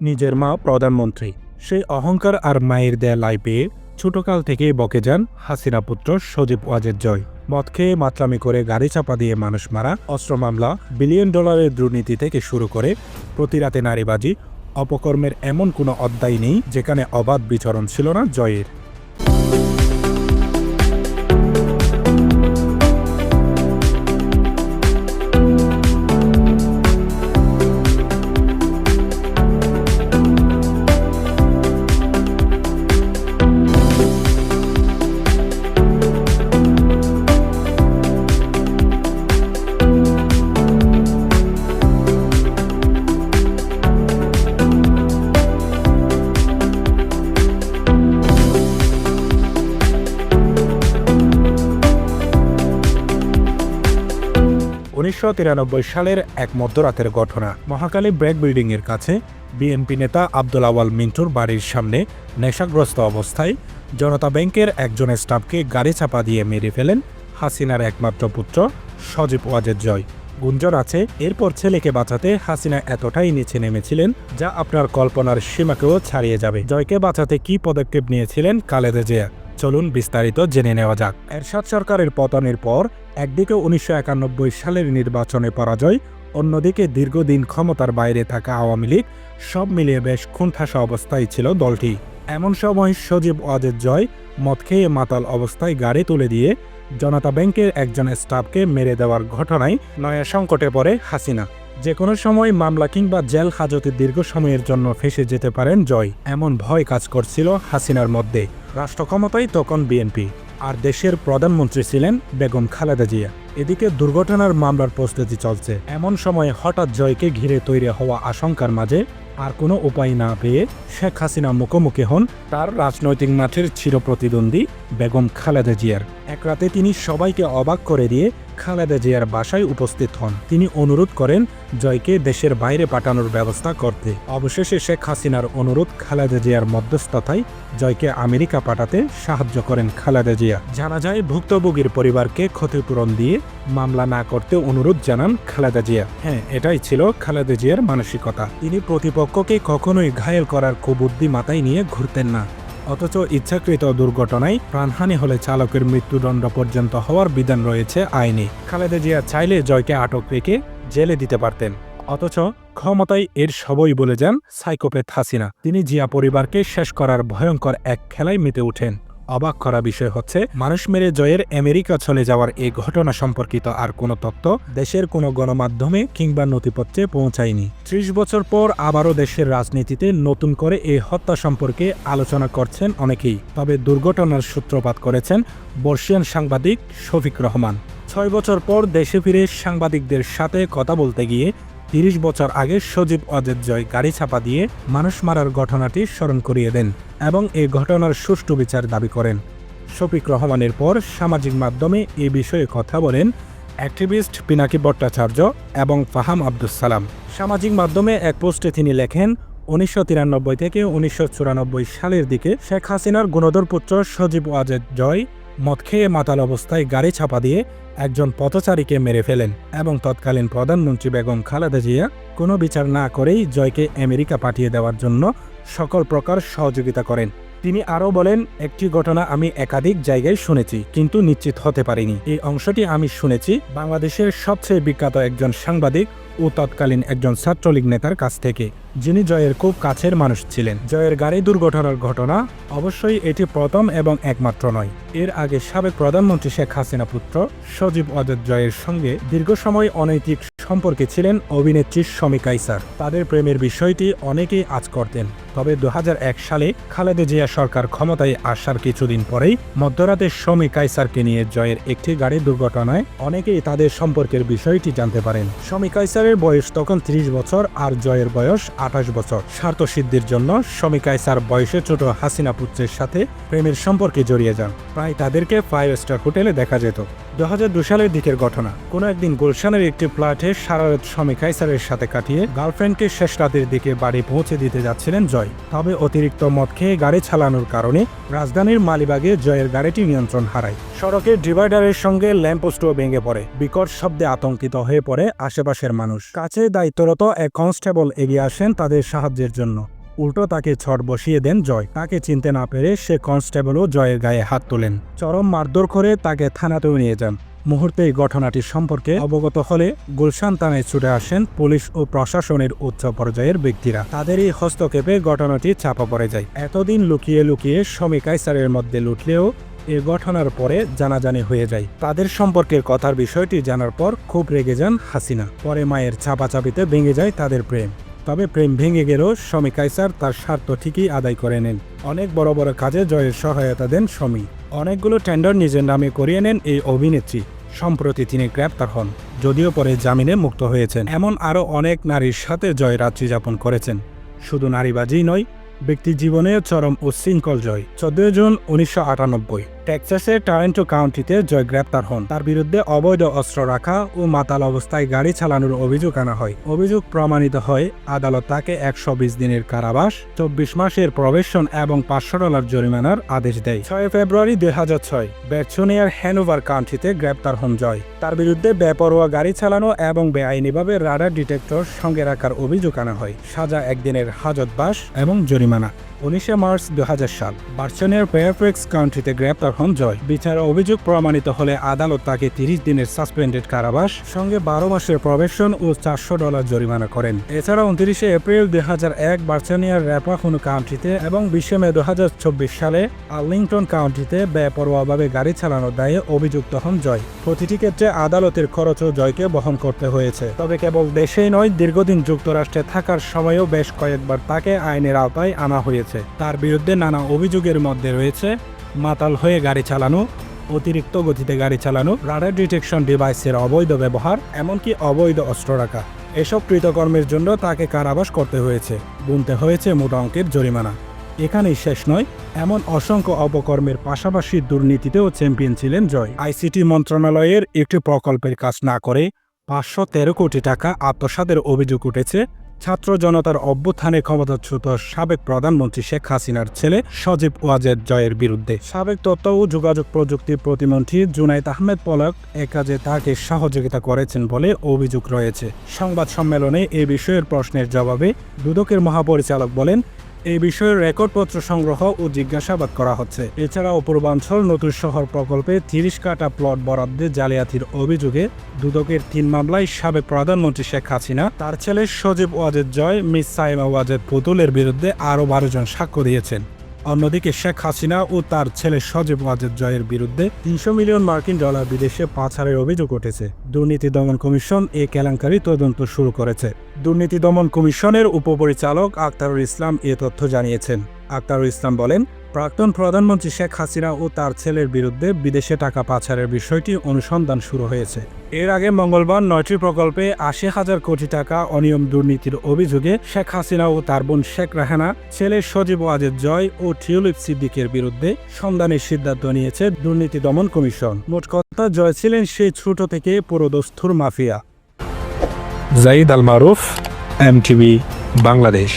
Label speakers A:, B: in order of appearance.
A: নিজের মা প্রধানমন্ত্রী। সেই অহংকার আর মায়ের দেয়া লাই পেয়ে ছোটকাল থেকেই বকে যান হাসিনা পুত্র সজীব ওয়াজের জয়। মদ খেয়ে মাতলামি করে গাড়ি চাপা দিয়ে মানুষ মারা, অস্ত্র মামলা, বিলিয়ন ডলারের দুর্নীতি থেকে শুরু করে প্রতিরাতে নারীবাজি, অপকর্মের এমন কোনো অধ্যায় নেই যেখানে অবাধ বিচরণ ছিল না জয়ের। উনিশশো তিরানব্বই সালের এক মধ্যরাতের ঘটনা। মহাকালী ব্র্যাক বিল্ডিং এর কাছে বিএনপি নেতা আব্দুল আওয়াল মিন্টুর বাড়ির সামনে নেশাগ্রস্ত অবস্থায় জনতা ব্যাংকের একজন স্টাফকে গাড়ি চাপা দিয়ে মেরে ফেলেন হাসিনার একমাত্র পুত্র সজীব ওয়াজেদ জয়। গুঞ্জন আছে, এরপর ছেলেকে বাঁচাতে হাসিনা এতটাই নিচে নেমেছিলেন যা আপনার কল্পনার সীমাকেও ছাড়িয়ে যাবে। জয়কে বাঁচাতে কি পদক্ষেপ নিয়েছিলেন খালেদা জিয়া? চলুন বিস্তারিত জেনে নেওয়া যাক। এরশাদ সরকারের পতনের পর একদিকে উনিশশো একানব্বই সালের নির্বাচনে পরাজয়, অন্যদিকে দীর্ঘদিন ক্ষমতার বাইরে থাকা আওয়ামী লীগ, সব মিলিয়ে বেশ খুনঠাসা অবস্থায় ছিল দলটি। এমন সময় সজীব ওয়াজেদ জয় মদ খেয়ে মাতাল অবস্থায় গাড়ি তুলে দিয়ে জনতা ব্যাংকের একজন স্টাফকে মেরে দেওয়ার ঘটনায় নয়া সংকটে পড়ে হাসিনা। যে কোনো সময় মামলা কিংবা জেল হাজতে দীর্ঘ সময়ের জন্য ফেসে যেতে পারেন জয়, এমন ভয় কাজ করছিল হাসিনার মধ্যে। রাষ্ট্রক্ষমতাই তখন বিএনপি, আর দেশের প্রধানমন্ত্রী ছিলেন বেগম খালেদা জিয়া। এদিকে দুর্ঘটনার মামলার প্রস্তুতি চলছে। এমন সময়ে হঠাৎ জয়কে ঘিরে তৈরি হওয়া আশঙ্কার মাঝে আর কোনো উপায় না পেয়ে শেখ হাসিনা মুখোমুখি হন তার রাজনৈতিক মাঠের চিরপ্রতিদ্বন্দ্বী বেগম খালেদা জিয়ার। এক রাতে তিনি সবাইকে অবাক করে দিয়ে খালেদা জিয়ার বাসায় উপস্থিত হন। তিনি অনুরোধ করেন, জয়কে দেশের বাইরে পাঠানোর ব্যবস্থা করতে। অবশেষে শেখ হাসিনার অনুরোধ খালেদা জিয়ার মধ্যস্থতায় জয়কে আমেরিকা পাঠাতে সাহায্য করেন খালেদা জিয়া। জানা যায়, ভুক্তভোগীর পরিবারকে ক্ষতিপূরণ দিয়ে মামলা না করতে অনুরোধ জানান খালেদা জিয়া। হ্যাঁ এটাই ছিল খালেদা জিয়ার মানসিকতা। তিনি প্রতিপক্ষকে কখনোই ঘায়েল করার কুবুদ্ধি মাথায় নিয়ে ঘুরতেন না। অথচ ইচ্ছাকৃত দুর্ঘটনায় প্রাণহানি হলে চালকের মৃত্যুদণ্ড পর্যন্ত হওয়ার বিধান রয়েছে আইনে। খালেদা জিয়া চাইলে জয়কে আটক রেখে জেলে দিতে পারতেন। অথচ ক্ষমতায় এর সবই বলে যান সাইকোপেথ হাসিনা। তিনি জিয়া পরিবারকে শেষ করার ভয়ঙ্কর এক খেলায় মেতে ওঠেন। অবাক করা বিষয় হচ্ছে, মানুষ মেরে জয়ের আমেরিকা চলে যাওয়ার এই ঘটনা সম্পর্কিত আর কোনো তথ্য দেশের কোনো গণমাধ্যমে কিংবা নথিপত্রে পৌঁছায়নি। ত্রিশ বছর পর আবারও দেশের রাজনীতিতে নতুন করে এই হত্যা সম্পর্কে আলোচনা করছেন অনেকেই, তবে দুর্ঘটনার সূত্রপাত করেছেন বর্ষিয়ান সাংবাদিক শফিক রহমান। ছয় বছর পর দেশে ফিরে সাংবাদিকদের সাথে কথা বলতে গিয়ে তিরিশ বছর আগে সজীব অজেদ জয় গাড়ি চাপা দিয়ে মানুষ মারার ঘটনাটি স্মরণ করিয়ে দেন এবং এই ঘটনার সুষ্ঠু বিচার দাবি করেন। শফিক রহমানের পর সামাজিক মাধ্যমে এ বিষয়ে কথা বলেন অ্যাক্টিভিস্ট পিনাকি ভট্টাচার্য এবং ফাহাম আব্দুস সালাম। সামাজিক মাধ্যমে এক পোস্টে তিনি লেখেন উনিশশো তিরানব্বই থেকে উনিশশো চুরানব্বই সালের দিকে শেখ হাসিনার গুণধর পুত্র সজীব ওয়াজেদ জয় মদ খেয়ে মাতাল অবস্থায় গাড়ি ছাপা দিয়ে একজন পথচারীকে মেরে ফেলেন এবং তৎকালীন প্রধানমন্ত্রী বেগম খালেদা জিয়া কোনো বিচার না করেই জয়কে আমেরিকা পাঠিয়ে দেওয়ার জন্য সকল প্রকার সহযোগিতা করেন। তিনি আরও বলেন, একটি ঘটনা আমি একাধিক জায়গায় শুনেছি, কিন্তু নিশ্চিত হতে পারিনি। এই অংশটি আমি শুনেছি বাংলাদেশের সবচেয়ে বিখ্যাত একজন সাংবাদিক ও তৎকালীন একজন ছাত্রলীগ নেতার কাছ থেকে, যিনি জয়ের খুব কাছের মানুষ ছিলেন। জয়ের গাড়ি দুর্ঘটনার ঘটনা অবশ্যই এটি প্রথম এবং একমাত্র নয়। এর আগে সাবেক প্রধানমন্ত্রী শেখ হাসিনা পুত্র সজীব অজয় জয়ের সঙ্গে দীর্ঘ সময় অনৈতিক সম্পর্কে ছিলেন অভিনেত্রী শমী কাইসার। তাদের প্রেমের বিষয়টি অনেকেই আজ করতেন। তবে দু হাজার এক সালে খালেদা জিয়া সরকার ক্ষমতায় আসার কিছুদিন পরেই মধ্যরাতে শমী কাইসারকে নিয়ে জয়ের একটি গাড়ি দুর্ঘটনায় অনেকেই তাদের সম্পর্কের বিষয়টি জানতে পারেন। শমী কাইসারের বয়স তখন ৩০ বছর আর জয়ের বয়স আঠাশ বছর। স্বার্থ সিদ্ধির জন্য শমী কাইসার বয়সে ছোট হাসিনা পুত্রের সাথে প্রেমের সম্পর্কে জড়িয়ে যান। প্রায় তাদেরকে ফাইভ স্টার হোটেলে দেখা যেত। দু সালের দিকের ঘটনা। কোনো একদিন গুলশানের একটি ফ্ল্যাটে সারারাত স্বামী কাইসারের সাথে কাটিয়ে গার্লফ্রেন্ডকে শেষ রাতের দিকে বাড়ি পৌঁছে দিতে যাচ্ছিলেন জয়। তবে অতিরিক্ত মদ খেয়ে গাড়ি চালানোর কারণে রাজধানীর মালিবাগে জয়ের গাড়িটি নিয়ন্ত্রণ হারায়। সড়কের ডিভাইডারের সঙ্গে ল্যাম্পোস্টও ভেঙে পড়ে। বিকট শব্দে আতঙ্কিত হয়ে পড়ে আশেপাশের মানুষ। কাছে দায়িত্বরত এক কনস্টেবল এগিয়ে আসেন তাদের সাহায্যের জন্য। উল্টো তাকে ছট বসিয়ে দেন জয়। তাকে চিনতে না পেরে সে কনস্টেবলও জয়ের গায়ে হাত তোলেন। চরম মারধর করে তাকে থানাতেও নিয়ে যান। মুহূর্তে এই ঘটনাটি সম্পর্কে অবগত হলে গুলশান থানায় ছুটে আসেন পুলিশ ও প্রশাসনের উচ্চ পর্যায়ের ব্যক্তিরা। তাদের এই হস্তক্ষেপে ঘটনাটি চাপা পড়ে যায়। এতদিন লুকিয়ে লুকিয়ে শ্রমিক কাইসারের মধ্যে লুটলেও এ ঘটনার পরে জানাজানি হয়ে যায়। তাদের সম্পর্কের কথার বিষয়টি জানার পর খুব রেগে যান হাসিনা। পরে মায়ের চাপাচাপিতে ভেঙে যায় তাদের প্রেম। তবে প্রেম ভেঙে গেলেও স্বামী কাইসার তার স্বার্থ ঠিকই আদায় করে নেন। অনেক বড় বড় কাজে জয়ের সহায়তা দেন স্বামী। অনেকগুলো টেন্ডার নিজের নামে করিয়ে নেন এই অভিনেত্রী। সম্প্রতি তিনি গ্রেপ্তার হন, যদিও পরে জামিনে মুক্ত হয়েছেন। এমন আরও অনেক নারীর সাথে জয় রাত্রি যাপন করেছেন। শুধু নারীবাজি নয়, ব্যক্তি জীবনে চরম উশৃঙ্খল জয়। চোদ্দই জুন, উনিশশো আটানব্বই। টেক্সাসের টারেন্টো কাউন্টিতে জয় গ্রেপ্তার হন। তার বিরুদ্ধে অবৈধ অস্ত্র রাখা ও মাতাল অবস্থায় গাড়ি চালানোর অভিযোগ আনা হয়। অভিযোগ প্রমাণিত হয়, আদালত তাকে একশো বিশ দিনের কারাবাস, চব্বিশ মাসের প্রবেশন এবং পাঁচশো ডলার জরিমানার আদেশ দেয়। ছয় ফেব্রুয়ারি দুই হাজার ছয় বেরচুনিয়ার হ্যানোভার কাউন্টিতে গ্রেপ্তার হন জয়। তার বিরুদ্ধে বেপরোয়া গাড়ি চালানো এবং বেআইনিভাবে রাডার ডিটেক্টর সঙ্গে রাখার অভিযোগ আনা হয়। সাজা একদিনের হাজতবাস এবং জরিমানা। উনিশে মার্চ দুই হাজার সাল। বার্চনিয়ার পেয়ারফ্রেক্স কাউন্ট্রিতে গ্রেপ্তার হন জয়। বিচার অভিযোগ প্রমাণিত হলে আদালত তাকে তিরিশ দিনের সাসপেন্ডেড কারাবাস, সঙ্গে বারো মাসের প্রবেশন ও চারশো ডলার জরিমানা করেন। এছাড়া উনত্রিশে এপ্রিল দুই হাজার এক বার্চনিয়ার র্যাপাহুনু কাউন্ট্রিতে এবং বিশে মে দু হাজার চব্বিশ সালে আর্লিংটন কাউন্টিতে বেপরোয়াভাবে গাড়ি চালানোর দায়ে অভিযুক্ত হন জয়। প্রতিটি ক্ষেত্রে আদালতের খরচও জয়কে বহন করতে হয়েছে। তবে কেবল দেশেই নয়, দীর্ঘদিন যুক্তরাষ্ট্রে থাকার সময়ও বেশ কয়েকবার তাকে আইনের আওতায় আনা হয়েছে। তার বিরুদ্ধে নানা অভিযোগের মধ্যে রয়েছে, মাতাল হয়ে গাড়ি চালানো, অতিরিক্ত গতিতে গাড়ি চালানো, রাডার ডিটেকশন ডিভাইসের অবৈধ ব্যবহার, এমনকি অবৈধ অস্ত্র রাখা। এসব কৃতকর্মের জন্য তাকে কারাবাস করতে হয়েছে। গুনতে হয়েছে মোটা অঙ্কের জরিমানা। এখানেই শেষ নয়, এমন অসংখ্য অপকর্মের পাশাপাশি দুর্নীতিতেও চ্যাম্পিয়ন ছিলেন জয়। আইসিটি মন্ত্রণালয়ের একটি প্রকল্পের কাজ না করে পাঁচশো তেরো কোটি টাকা আত্মসাদের অভিযোগ উঠেছে ছাত্র জনতার অভ্যুত্থানে ক্ষমতাচ্যুত সাবেক প্রধানমন্ত্রী শেখ হাসিনার ছেলে সজীব ওয়াজেদ জয়ের বিরুদ্ধে। সাবেক তথ্য ও যোগাযোগ প্রযুক্তি প্রতিমন্ত্রী জুনাইদ আহমেদ পলক এ কাজে তাকে সহযোগিতা করেছেন বলে অভিযোগ রয়েছে। সংবাদ সম্মেলনে এ বিষয়ের প্রশ্নের জবাবে দুদকের মহাপরিচালক বলেন এই বিষয়ে রেকর্ডপত্র সংগ্রহ ও জিজ্ঞাসাবাদ করা হচ্ছে। এছাড়া অপূর্বাঞ্চল নতুন শহর প্রকল্পে তিরিশ কাটা প্লট বরাদ্দে জালিয়াতির অভিযোগে দুদকের তিন মামলায় সাবেক প্রধানমন্ত্রী শেখ হাসিনা, তার ছেলে সজীব ওয়াজেদ জয়, মিস সাইমা ওয়াজেদ পুতুলের বিরুদ্ধে আরও বারো জন সাক্ষ্য দিয়েছেন। অন্যদিকে শেখ হাসিনা ও তার ছেলে সজীব ওয়াজেদ জয়ের বিরুদ্ধে তিনশো মিলিয়ন মার্কিন ডলার বিদেশে পাচারের অভিযোগ উঠেছে। দুর্নীতি দমন কমিশন এ কেলেঙ্কারি তদন্ত শুরু করেছে। দুর্নীতি দমন কমিশনের উপপরিচালক আক্তারুল ইসলাম এ তথ্য জানিয়েছেন। আক্তারুল ইসলাম বলেন, প্রাক্তন প্রধানমন্ত্রী শেখ হাসিনা ও তার ছেলের বিরুদ্ধে বিদেশে টাকা পাচারের বিষয়টি অনুসন্ধান শুরু হয়েছে। এর আগে মঙ্গলবার নয়টি প্রকল্পে আশি হাজার কোটি টাকা অনিয়ম দুর্নীতির অভিযোগে শেখ হাসিনা ও তার বোন শেখ রাহানা, ছেলে সজীব ওয়াজেদ জয় ও টিউলিপ সিদ্দিকের বিরুদ্ধে সন্ধানের সিদ্ধান্ত নিয়েছে দুর্নীতি দমন কমিশন। মোট কথা জয় ছিলেন সেই ছোট থেকে পুরোদস্তুর মাফিয়া।
B: জাইদ আল মারুফ এম বাংলাদেশ।